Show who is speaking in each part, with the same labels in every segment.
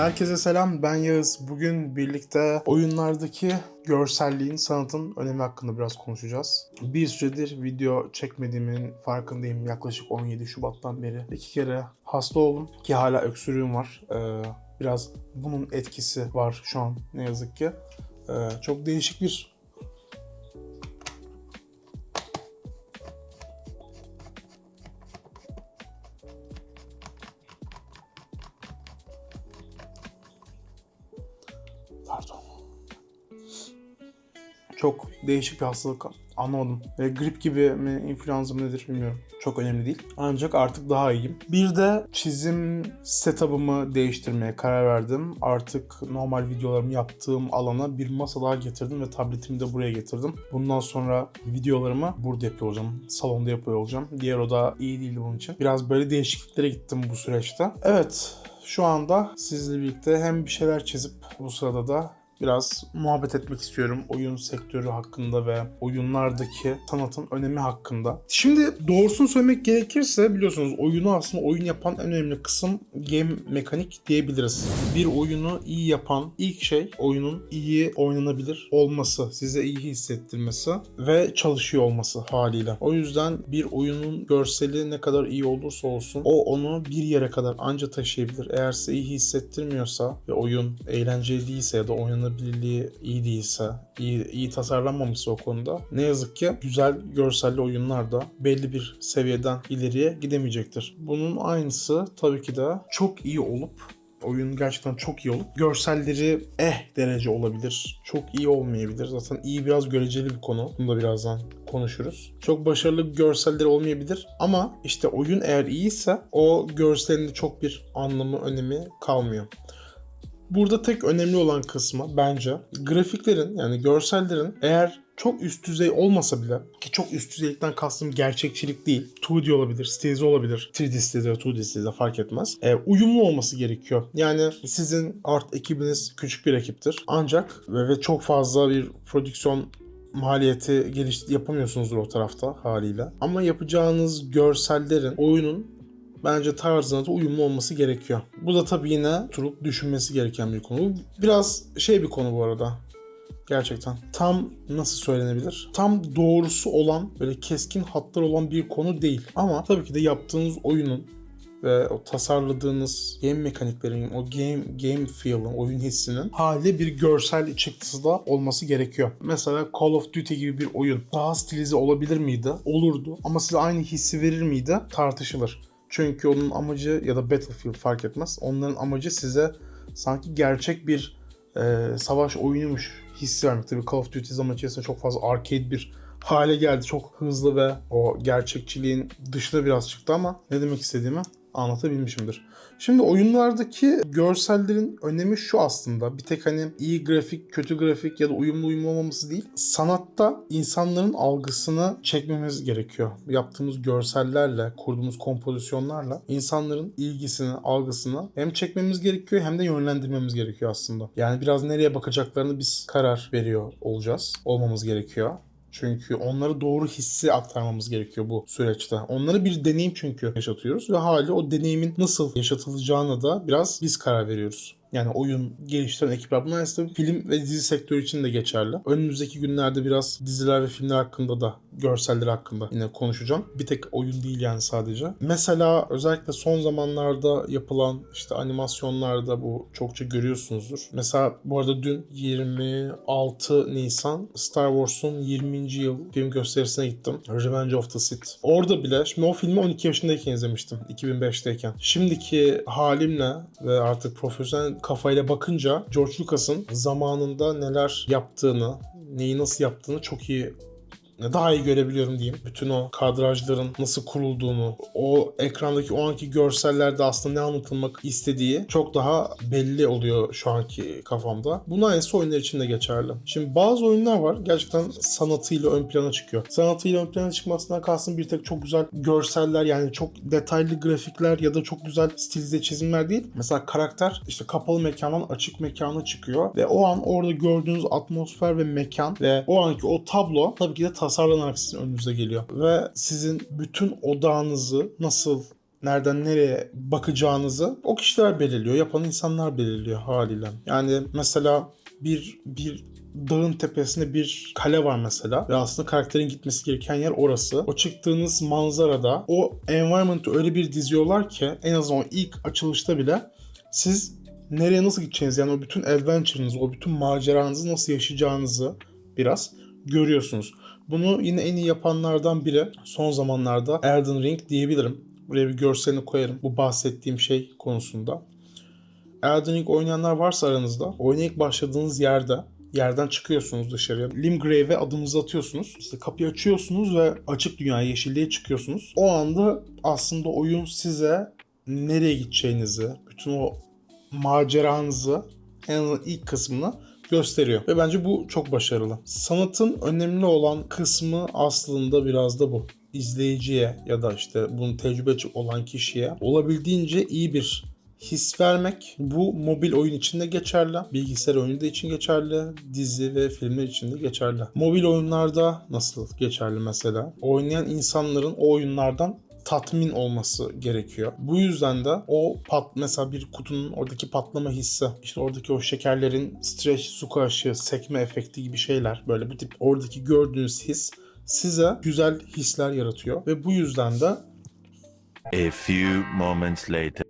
Speaker 1: Herkese selam, ben Yağız. Bugün birlikte oyunlardaki görselliğin, sanatın önemi hakkında biraz konuşacağız. Bir süredir video çekmediğimin farkındayım. Yaklaşık 17 Şubat'tan beri iki kere hasta oldum ki hala öksürüğüm var. Ee, biraz bunun etkisi var şu an ne yazık ki. Ee, çok değişik bir Çok değişik bir hastalık anlamadım. E, grip gibi mi, influenza mı nedir bilmiyorum. Çok önemli değil. Ancak artık daha iyiyim. Bir de çizim setup'ımı değiştirmeye karar verdim. Artık normal videolarımı yaptığım alana bir masa daha getirdim ve tabletimi de buraya getirdim. Bundan sonra videolarımı burada yapıyor olacağım. Salonda yapıyor olacağım. Diğer oda iyi değildi bunun için. Biraz böyle değişikliklere gittim bu süreçte. Evet, şu anda sizle birlikte hem bir şeyler çizip bu sırada da biraz muhabbet etmek istiyorum oyun sektörü hakkında ve oyunlardaki sanatın önemi hakkında. Şimdi doğrusunu söylemek gerekirse biliyorsunuz oyunu aslında oyun yapan en önemli kısım game mekanik diyebiliriz. Bir oyunu iyi yapan ilk şey oyunun iyi oynanabilir olması, size iyi hissettirmesi ve çalışıyor olması haliyle. O yüzden bir oyunun görseli ne kadar iyi olursa olsun o onu bir yere kadar anca taşıyabilir. Eğer size iyi hissettirmiyorsa ve oyun eğlenceli değilse ya da oynanabilirliği iyi değilse, iyi, iyi tasarlanmamışsa o konuda ne yazık ki güzel görselli oyunlar da belli bir seviyeden ileriye gidemeyecektir. Bunun aynısı tabii ki de çok iyi olup oyun gerçekten çok iyi olup görselleri eh derece olabilir. Çok iyi olmayabilir. Zaten iyi biraz göreceli bir konu. Bunu da birazdan konuşuruz. Çok başarılı görselleri olmayabilir ama işte oyun eğer iyiyse o görselinde çok bir anlamı, önemi kalmıyor. Burada tek önemli olan kısmı bence grafiklerin yani görsellerin eğer çok üst düzey olmasa bile ki çok üst düzeylikten kastım gerçekçilik değil. 2D olabilir, stilize olabilir. 3D stilize, 2D stilize fark etmez. E, uyumlu olması gerekiyor. Yani sizin art ekibiniz küçük bir ekiptir. Ancak ve, ve çok fazla bir prodüksiyon maliyeti geliş yapamıyorsunuzdur o tarafta haliyle. Ama yapacağınız görsellerin oyunun bence tarzına da uyumlu olması gerekiyor. Bu da tabii yine turup düşünmesi gereken bir konu. Biraz şey bir konu bu arada. Gerçekten. Tam nasıl söylenebilir? Tam doğrusu olan, böyle keskin hatlar olan bir konu değil. Ama tabii ki de yaptığınız oyunun ve o tasarladığınız game mekaniklerin, o game game feel'ın, oyun hissinin hali bir görsel çıktısı da olması gerekiyor. Mesela Call of Duty gibi bir oyun daha stilize olabilir miydi? Olurdu. Ama size aynı hissi verir miydi? Tartışılır. Çünkü onun amacı ya da Battlefield fark etmez. Onların amacı size sanki gerçek bir e, savaş oyunuymuş hissi vermek. Tabii Call of Duty zaman içerisinde çok fazla arcade bir hale geldi. Çok hızlı ve o gerçekçiliğin dışına biraz çıktı ama ne demek istediğimi anlatabilmişimdir. Şimdi oyunlardaki görsellerin önemi şu aslında. Bir tek hani iyi grafik, kötü grafik ya da uyumlu olmaması değil. Sanatta insanların algısını çekmemiz gerekiyor. Yaptığımız görsellerle, kurduğumuz kompozisyonlarla insanların ilgisini, algısını hem çekmemiz gerekiyor hem de yönlendirmemiz gerekiyor aslında. Yani biraz nereye bakacaklarını biz karar veriyor olacağız. Olmamız gerekiyor. Çünkü onlara doğru hissi aktarmamız gerekiyor bu süreçte. Onlara bir deneyim çünkü yaşatıyoruz ve hali o deneyimin nasıl yaşatılacağına da biraz biz karar veriyoruz. Yani oyun geliştiren ekipler. Bunlar aslında film ve dizi sektörü için de geçerli. Önümüzdeki günlerde biraz diziler ve filmler hakkında da görseller hakkında yine konuşacağım. Bir tek oyun değil yani sadece. Mesela özellikle son zamanlarda yapılan işte animasyonlarda bu çokça görüyorsunuzdur. Mesela bu arada dün 26 Nisan Star Wars'un 20. yıl film gösterisine gittim. Revenge of the Sith. Orada bile şimdi o filmi 12 yaşındayken izlemiştim. 2005'teyken. Şimdiki halimle ve artık profesyonel kafayla bakınca George Lucas'ın zamanında neler yaptığını, neyi nasıl yaptığını çok iyi daha iyi görebiliyorum diyeyim. Bütün o kadrajların nasıl kurulduğunu, o ekrandaki o anki görsellerde aslında ne anlatılmak istediği çok daha belli oluyor şu anki kafamda. Bunun aynısı oyunlar için de geçerli. Şimdi bazı oyunlar var gerçekten sanatıyla ön plana çıkıyor. Sanatıyla ön plana çıkmasından kastım bir tek çok güzel görseller yani çok detaylı grafikler ya da çok güzel stilize çizimler değil. Mesela karakter işte kapalı mekandan açık mekana çıkıyor ve o an orada gördüğünüz atmosfer ve mekan ve o anki o tablo tabii ki de tasarlanarak sizin önünüze geliyor. Ve sizin bütün odağınızı nasıl nereden nereye bakacağınızı o kişiler belirliyor. Yapan insanlar belirliyor haliyle. Yani mesela bir bir dağın tepesinde bir kale var mesela ve aslında karakterin gitmesi gereken yer orası. O çıktığınız manzarada o environment'ı öyle bir diziyorlar ki en azından o ilk açılışta bile siz nereye nasıl gideceğiniz yani o bütün adventure'ınızı, o bütün maceranızı nasıl yaşayacağınızı biraz görüyorsunuz. Bunu yine en iyi yapanlardan biri son zamanlarda Elden Ring diyebilirim. Buraya bir görselini koyarım bu bahsettiğim şey konusunda. Elden Ring oynayanlar varsa aranızda oynayıp başladığınız yerde yerden çıkıyorsunuz dışarıya. Limgrave'e adımınızı atıyorsunuz. İşte kapıyı açıyorsunuz ve açık dünyaya, yeşilliğe çıkıyorsunuz. O anda aslında oyun size nereye gideceğinizi, bütün o maceranızı en azından ilk kısmını gösteriyor. Ve bence bu çok başarılı. Sanatın önemli olan kısmı aslında biraz da bu. İzleyiciye ya da işte bunu tecrübe olan kişiye olabildiğince iyi bir his vermek. Bu mobil oyun için de geçerli. Bilgisayar oyunu da için geçerli. Dizi ve filmler için de geçerli. Mobil oyunlarda nasıl geçerli mesela? Oynayan insanların o oyunlardan tatmin olması gerekiyor. Bu yüzden de o pat mesela bir kutunun oradaki patlama hissi, işte oradaki o şekerlerin streç, su karşı, sekme efekti gibi şeyler böyle bu tip oradaki gördüğünüz his size güzel hisler yaratıyor ve bu yüzden de
Speaker 2: A few moments later.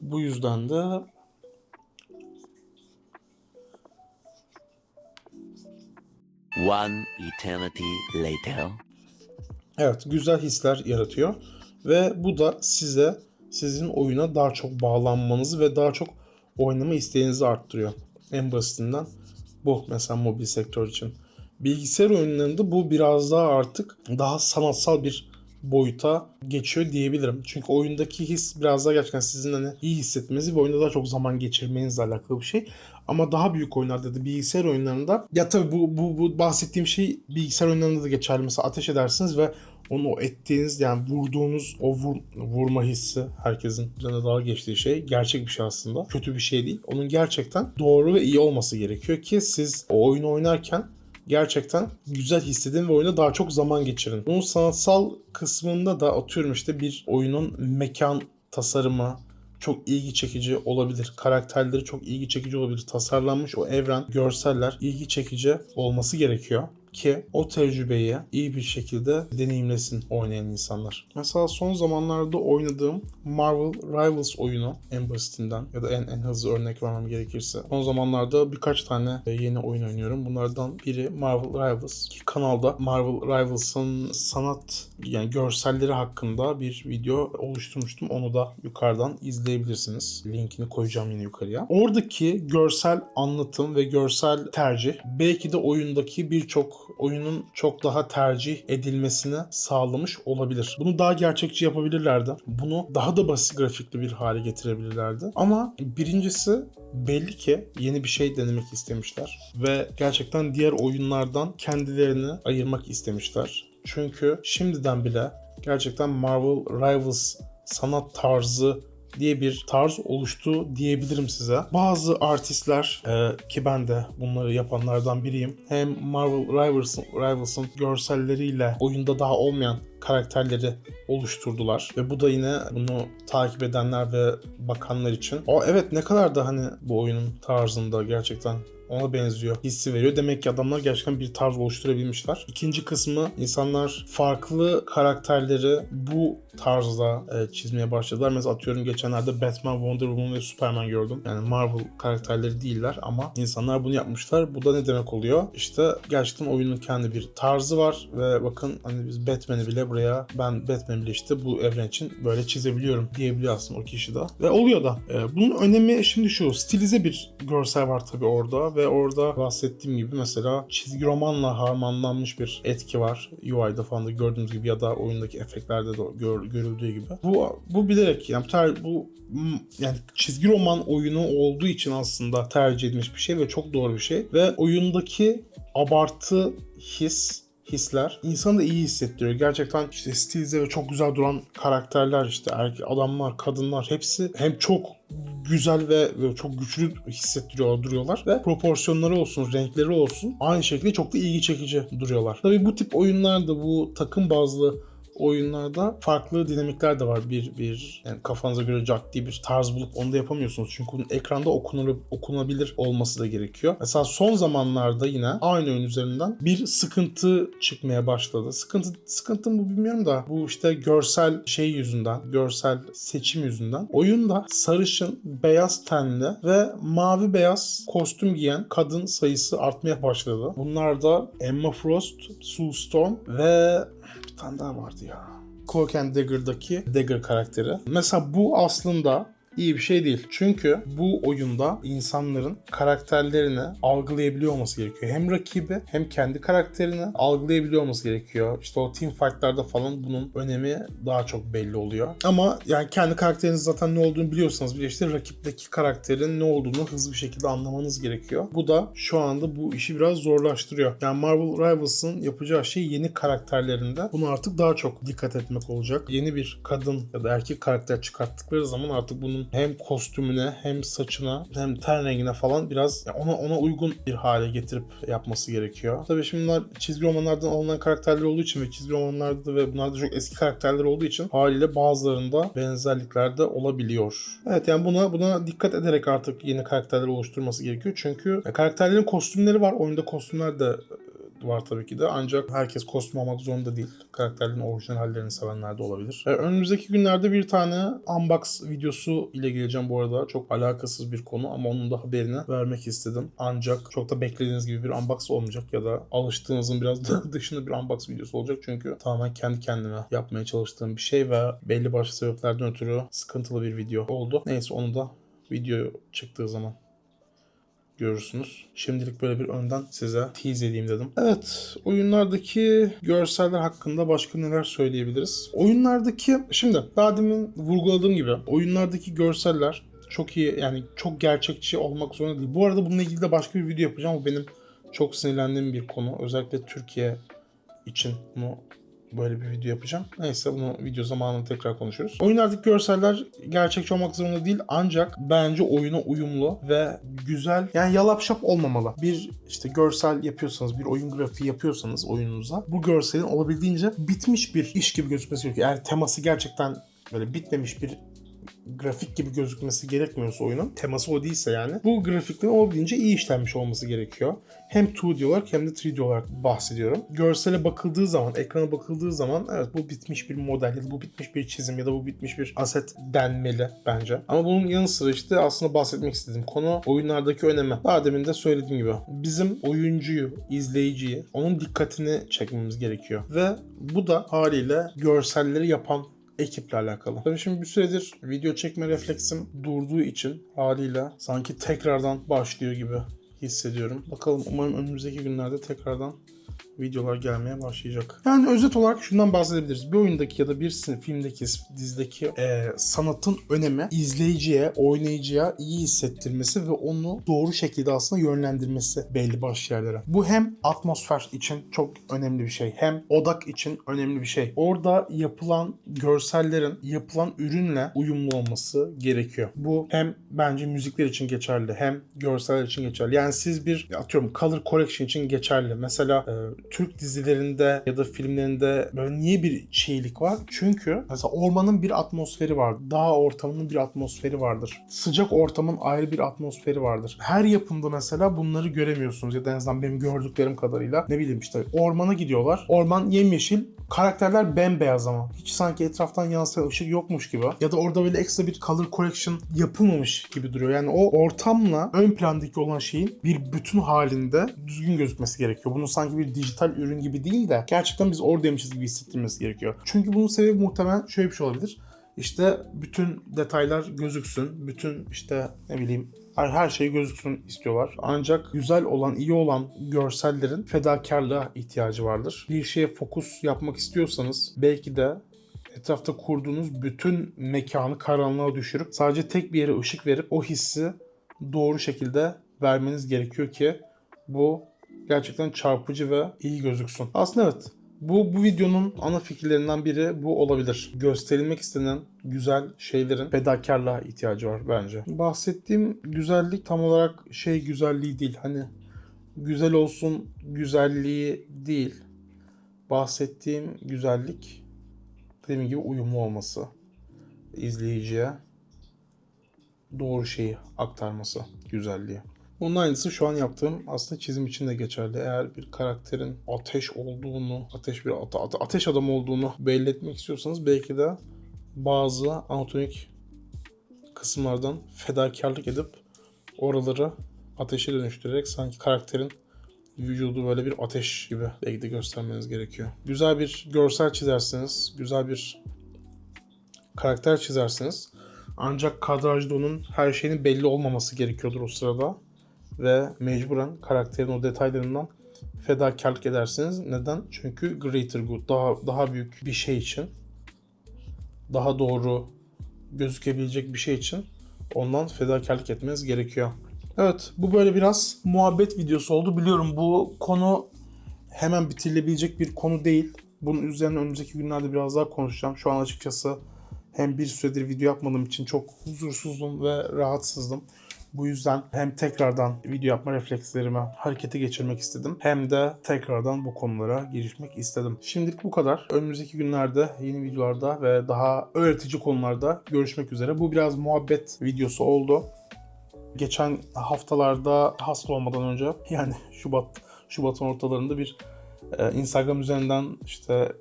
Speaker 1: bu yüzden de
Speaker 3: One eternity later.
Speaker 1: Evet, güzel hisler yaratıyor ve bu da size sizin oyuna daha çok bağlanmanızı ve daha çok oynama isteğinizi arttırıyor. En basitinden bu mesela mobil sektör için. Bilgisayar oyunlarında bu biraz daha artık daha sanatsal bir boyuta geçiyor diyebilirim. Çünkü oyundaki his biraz daha gerçekten sizin hani iyi hissetmenizi ve oyunda daha çok zaman geçirmenizle alakalı bir şey. Ama daha büyük oyunlarda da bilgisayar oyunlarında ya tabii bu, bu, bu bahsettiğim şey bilgisayar oyunlarında da geçerli. Mesela ateş edersiniz ve onu o ettiğiniz yani vurduğunuz o vur, vurma hissi herkesin üzerine dalga geçtiği şey gerçek bir şey aslında. Kötü bir şey değil. Onun gerçekten doğru ve iyi olması gerekiyor ki siz o oyunu oynarken gerçekten güzel hissedin ve oyuna daha çok zaman geçirin. Bunun sanatsal kısmında da atıyorum işte bir oyunun mekan tasarımı çok ilgi çekici olabilir. Karakterleri çok ilgi çekici olabilir. Tasarlanmış o evren, görseller ilgi çekici olması gerekiyor ki o tecrübeyi iyi bir şekilde deneyimlesin oynayan insanlar. Mesela son zamanlarda oynadığım Marvel Rivals oyunu en basitinden ya da en en hızlı örnek vermem gerekirse. Son zamanlarda birkaç tane e, yeni oyun oynuyorum. Bunlardan biri Marvel Rivals. Kanalda Marvel Rivals'ın sanat yani görselleri hakkında bir video oluşturmuştum. Onu da yukarıdan izleyebilirsiniz. Linkini koyacağım yine yukarıya. Oradaki görsel anlatım ve görsel tercih belki de oyundaki birçok oyunun çok daha tercih edilmesini sağlamış olabilir. Bunu daha gerçekçi yapabilirlerdi. Bunu daha da basit grafikli bir hale getirebilirlerdi. Ama birincisi belli ki yeni bir şey denemek istemişler ve gerçekten diğer oyunlardan kendilerini ayırmak istemişler. Çünkü şimdiden bile gerçekten Marvel Rivals sanat tarzı diye bir tarz oluştu diyebilirim size. Bazı artistler e, ki ben de bunları yapanlardan biriyim. Hem Marvel Rivals'ın Rivals'ın görselleriyle oyunda daha olmayan karakterleri oluşturdular ve bu da yine bunu takip edenler ve bakanlar için o evet ne kadar da hani bu oyunun tarzında gerçekten ona benziyor hissi veriyor. Demek ki adamlar gerçekten bir tarz oluşturabilmişler. İkinci kısmı insanlar farklı karakterleri bu tarzda e, çizmeye başladılar. Mesela atıyorum geçenlerde Batman, Wonder Woman ve Superman gördüm. Yani Marvel karakterleri değiller ama insanlar bunu yapmışlar. Bu da ne demek oluyor? İşte gerçekten oyunun kendi bir tarzı var ve bakın hani biz Batman'i bile buraya ben Batman bile işte bu evren için böyle çizebiliyorum diyebiliyor aslında o kişi de. Ve oluyor da. E, bunun önemi şimdi şu. Stilize bir görsel var tabii orada ve orada bahsettiğim gibi mesela çizgi romanla harmanlanmış bir etki var. UI'da falan da gördüğünüz gibi ya da oyundaki efektlerde de gör, görüldüğü gibi. Bu bu bilerek yani ter, bu yani çizgi roman oyunu olduğu için aslında tercih edilmiş bir şey ve çok doğru bir şey. Ve oyundaki abartı his hisler insanı da iyi hissettiriyor. Gerçekten işte stilize ve çok güzel duran karakterler işte erkek adamlar, kadınlar hepsi hem çok güzel ve, çok güçlü hissettiriyor duruyorlar ve proporsiyonları olsun, renkleri olsun aynı şekilde çok da ilgi çekici duruyorlar. Tabii bu tip oyunlarda bu takım bazlı oyunlarda farklı dinamikler de var. Bir bir yani kafanıza göre cak diye bir tarz bulup onu da yapamıyorsunuz. Çünkü bunun ekranda okunur, okunabilir olması da gerekiyor. Mesela son zamanlarda yine aynı oyun üzerinden bir sıkıntı çıkmaya başladı. Sıkıntı sıkıntı mı bilmiyorum da bu işte görsel şey yüzünden, görsel seçim yüzünden oyunda sarışın, beyaz tenli ve mavi beyaz kostüm giyen kadın sayısı artmaya başladı. Bunlar da Emma Frost, Sue Storm ve bir tane daha vardı ya. Cloak and Dagger'daki Dagger karakteri. Mesela bu aslında iyi bir şey değil. Çünkü bu oyunda insanların karakterlerini algılayabiliyor olması gerekiyor. Hem rakibi hem kendi karakterini algılayabiliyor olması gerekiyor. İşte o team fight'larda falan bunun önemi daha çok belli oluyor. Ama yani kendi karakteriniz zaten ne olduğunu biliyorsanız bile işte rakipteki karakterin ne olduğunu hızlı bir şekilde anlamanız gerekiyor. Bu da şu anda bu işi biraz zorlaştırıyor. Yani Marvel Rivals'ın yapacağı şey yeni karakterlerinde bunu artık daha çok dikkat etmek olacak. Yeni bir kadın ya da erkek karakter çıkarttıkları zaman artık bunun hem kostümüne hem saçına hem ten rengine falan biraz yani ona ona uygun bir hale getirip yapması gerekiyor. Tabii şimdi bunlar çizgi romanlardan alınan karakterler olduğu için ve çizgi romanlarda ve bunlar da çok eski karakterler olduğu için haliyle bazılarında benzerlikler de olabiliyor. Evet yani buna buna dikkat ederek artık yeni karakterler oluşturması gerekiyor. Çünkü karakterlerin kostümleri var. Oyunda kostümler de var tabii ki de. Ancak herkes kostüm olmak zorunda değil. Karakterlerin orijinal hallerini sevenler de olabilir. E, önümüzdeki günlerde bir tane unbox videosu ile geleceğim bu arada. Çok alakasız bir konu ama onun da haberini vermek istedim. Ancak çok da beklediğiniz gibi bir unbox olmayacak ya da alıştığınızın biraz da dışında bir unbox videosu olacak. Çünkü tamamen kendi kendime yapmaya çalıştığım bir şey ve belli başlı sebeplerden ötürü sıkıntılı bir video oldu. Neyse onu da video çıktığı zaman görürsünüz. Şimdilik böyle bir önden size tease edeyim dedim. Evet, oyunlardaki görseller hakkında başka neler söyleyebiliriz? Oyunlardaki, şimdi daha demin vurguladığım gibi oyunlardaki görseller çok iyi yani çok gerçekçi olmak zorunda değil. Bu arada bununla ilgili de başka bir video yapacağım. Bu benim çok sinirlendiğim bir konu. Özellikle Türkiye için bunu böyle bir video yapacağım. Neyse bunu video zamanında tekrar konuşuruz. Oyunlardaki görseller gerçekçi olmak zorunda değil ancak bence oyuna uyumlu ve güzel yani yalap şap olmamalı. Bir işte görsel yapıyorsanız, bir oyun grafiği yapıyorsanız oyununuza bu görselin olabildiğince bitmiş bir iş gibi gözükmesi gerekiyor. Eğer teması gerçekten böyle bitmemiş bir grafik gibi gözükmesi gerekmiyorsa oyunun teması o değilse yani bu grafiklerin olabildiğince iyi işlenmiş olması gerekiyor. Hem 2D olarak hem de 3D olarak bahsediyorum. Görsele bakıldığı zaman, ekrana bakıldığı zaman evet bu bitmiş bir model ya da bu bitmiş bir çizim ya da bu bitmiş bir aset denmeli bence. Ama bunun yanı sıra işte aslında bahsetmek istediğim konu oyunlardaki önemi. Daha demin de söylediğim gibi bizim oyuncuyu, izleyiciyi, onun dikkatini çekmemiz gerekiyor. Ve bu da haliyle görselleri yapan ekiple alakalı. Tabii şimdi bir süredir video çekme refleksim durduğu için haliyle sanki tekrardan başlıyor gibi hissediyorum. Bakalım umarım önümüzdeki günlerde tekrardan videolar gelmeye başlayacak. Yani özet olarak şundan bahsedebiliriz. Bir oyundaki ya da bir filmdeki, dizideki e, sanatın önemi izleyiciye, oynayıcıya iyi hissettirmesi ve onu doğru şekilde aslında yönlendirmesi belli başlı yerlere. Bu hem atmosfer için çok önemli bir şey, hem odak için önemli bir şey. Orada yapılan görsellerin yapılan ürünle uyumlu olması gerekiyor. Bu hem bence müzikler için geçerli, hem görseller için geçerli. Yani siz bir atıyorum color correction için geçerli. Mesela e, Türk dizilerinde ya da filmlerinde böyle niye bir şeylik var? Çünkü mesela ormanın bir atmosferi var. Dağ ortamının bir atmosferi vardır. Sıcak ortamın ayrı bir atmosferi vardır. Her yapımda mesela bunları göremiyorsunuz ya da en azından benim gördüklerim kadarıyla ne bileyim işte ormana gidiyorlar. Orman yemyeşil karakterler bembeyaz ama. Hiç sanki etraftan yansıyan ışık yokmuş gibi. Ya da orada böyle ekstra bir color correction yapılmamış gibi duruyor. Yani o ortamla ön plandaki olan şeyin bir bütün halinde düzgün gözükmesi gerekiyor. Bunun sanki bir dijital ürün gibi değil de gerçekten biz oradaymışız gibi hissettirmesi gerekiyor. Çünkü bunun sebebi muhtemelen şöyle bir şey olabilir. İşte bütün detaylar gözüksün. Bütün işte ne bileyim her, her şey gözüksün istiyorlar. Ancak güzel olan, iyi olan görsellerin fedakarlığa ihtiyacı vardır. Bir şeye fokus yapmak istiyorsanız belki de etrafta kurduğunuz bütün mekanı karanlığa düşürüp sadece tek bir yere ışık verip o hissi doğru şekilde vermeniz gerekiyor ki bu gerçekten çarpıcı ve iyi gözüksün. Aslında evet bu, bu videonun ana fikirlerinden biri bu olabilir. Gösterilmek istenen güzel şeylerin fedakarlığa ihtiyacı var bence. Bahsettiğim güzellik tam olarak şey güzelliği değil. Hani güzel olsun güzelliği değil. Bahsettiğim güzellik dediğim gibi uyumlu olması. izleyiciye doğru şeyi aktarması, güzelliği. Bunun aynısı şu an yaptığım aslında çizim için de geçerli. Eğer bir karakterin ateş olduğunu, ateş bir ate- ate- ateş adam olduğunu belli etmek istiyorsanız belki de bazı anatomik kısımlardan fedakarlık edip oraları ateşe dönüştürerek sanki karakterin vücudu böyle bir ateş gibi belki de göstermeniz gerekiyor. Güzel bir görsel çizersiniz, güzel bir karakter çizersiniz. Ancak kadrajda onun her şeyinin belli olmaması gerekiyordur o sırada. Ve mecburen karakterin o detaylarından fedakarlık edersiniz. Neden? Çünkü greater good, daha daha büyük bir şey için, daha doğru gözükebilecek bir şey için ondan fedakarlık etmeniz gerekiyor. Evet, bu böyle biraz muhabbet videosu oldu. Biliyorum bu konu hemen bitirilebilecek bir konu değil. Bunun üzerine önümüzdeki günlerde biraz daha konuşacağım. Şu an açıkçası hem bir süredir video yapmadığım için çok huzursuzdum ve rahatsızdım. Bu yüzden hem tekrardan video yapma reflekslerimi harekete geçirmek istedim. Hem de tekrardan bu konulara girişmek istedim. Şimdilik bu kadar. Önümüzdeki günlerde yeni videolarda ve daha öğretici konularda görüşmek üzere. Bu biraz muhabbet videosu oldu. Geçen haftalarda hasta olmadan önce yani Şubat Şubat'ın ortalarında bir e, Instagram üzerinden işte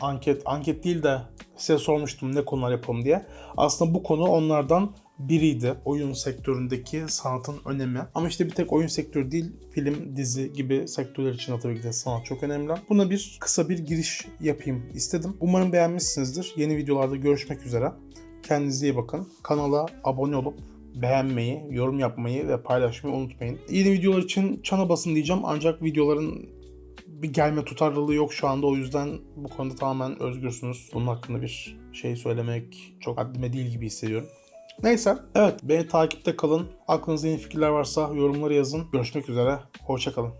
Speaker 1: anket anket değil de size sormuştum ne konular yapalım diye. Aslında bu konu onlardan biriydi. Oyun sektöründeki sanatın önemi. Ama işte bir tek oyun sektörü değil, film, dizi gibi sektörler için de tabii ki de sanat çok önemli. Buna bir kısa bir giriş yapayım istedim. Umarım beğenmişsinizdir. Yeni videolarda görüşmek üzere. Kendinize iyi bakın. Kanala abone olup beğenmeyi, yorum yapmayı ve paylaşmayı unutmayın. Yeni videolar için çana basın diyeceğim ancak videoların bir gelme tutarlılığı yok şu anda. O yüzden bu konuda tamamen özgürsünüz. Bunun hakkında bir şey söylemek çok haddime değil gibi hissediyorum. Neyse. Evet beni takipte kalın. Aklınızda yeni fikirler varsa yorumları yazın. Görüşmek üzere. Hoşçakalın.